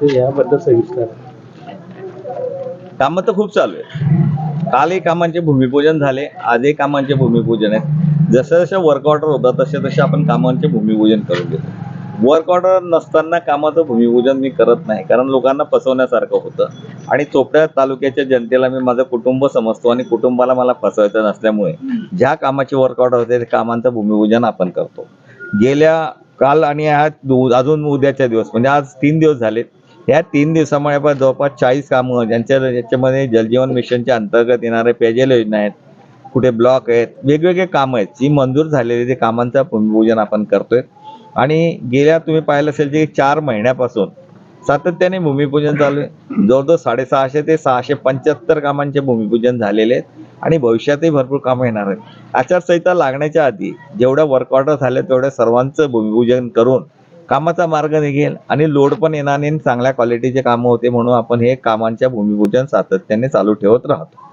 तर याबद्दल सविस्तर. कामं तर खूप चालू आहे कालही कामांचे भूमिपूजन झाले आजही कामांचे भूमिपूजन आहे जसं जसं वर्क ऑर्डर होतं तसे तसे आपण कामांचे भूमिपूजन करून घेतो. वर्क ऑर्डर नसताना कामाचं भूमिपूजन मी करत नाही कारण लोकांना फसवण्यासारखं होतं. आणि चोपड्या तालुक्याच्या जनतेला मी माझं कुटुंब समजतो आणि कुटुंबाला मला फसवायचं नसल्यामुळे ज्या कामाची वर्क ऑर्डर होते त्या कामांचं भूमिपूजन आपण करतो. गेल्या काल आणि आज अजून उद्याच्या दिवस म्हणजे आज तीन दिवस झाले. या तीन दिवसामुळे आपण जवळपास चाळीस कामं ज्यांच्या ज्याच्यामध्ये जलजीवन मिशनच्या अंतर्गत येणारे पेयजल योजना आहेत कुठे ब्लॉक आहेत वेगवेगळे कामं आहेत. जी मंजूर झालेली ते कामांचं भूमिपूजन आपण करतोय. आणि गेल्या तुम्ही पाहिलं असेल की चार महिन्यापासून सातत्याने भूमिपूजन चालू आहे. जवळजवळ साडेसहाशे ते सहाशे पंच्याहत्तर कामांचे भूमिपूजन झालेले आहेत. आणि भविष्यातही भरपूर कामं येणार आहेत. आचारसंहिता लागण्याच्या आधी जेवढ्या वर्क ऑर्डर झाल्या तेवढ्या सर्वांचं भूमिपूजन करून कामाचा मार्ग निघेल आणि लोड पण येणार नाही आणि चांगल्या क्वालिटीचे कामं होते म्हणून आपण हे कामांच्या भूमिपूजन सातत्याने चालू ठेवत राहतो.